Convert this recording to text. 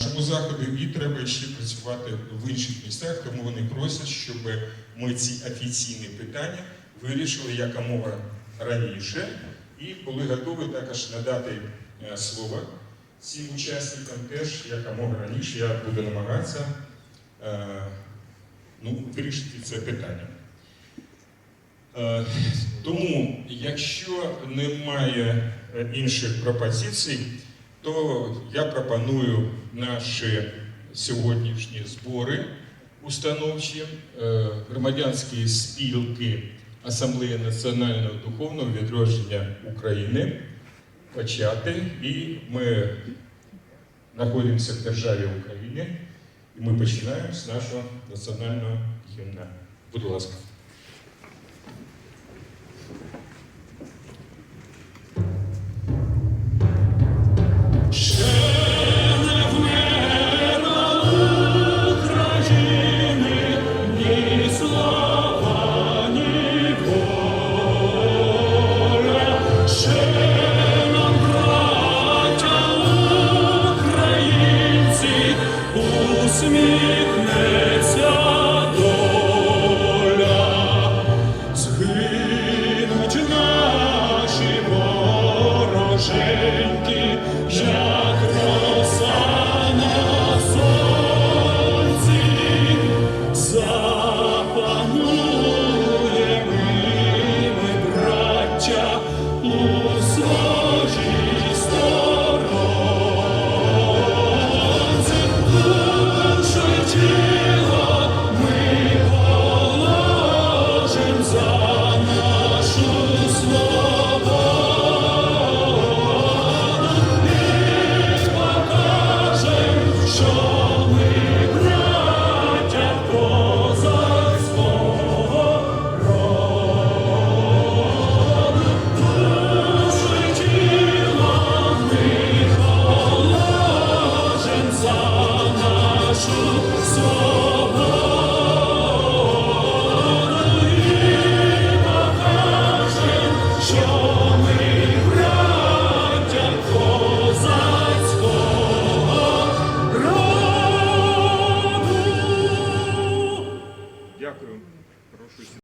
Нашому заходу і треба ще працювати в інших містах, тому вони просять, щоб ми ці офіційні питання вирішили якомога раніше і були готові також надати е, слово цим учасникам теж якомога раніше. Я буду намагатися е, ну, вирішити це питання. Е, Тому, якщо немає інших пропозицій, то я пропоную наші сьогоднішні збори установчі, е, громадянські спілки Асамблеї національного духовного відродження України почати. І ми знаходимося в державі України, і ми починаємо з нашого національного гімна. Будь ласка. see.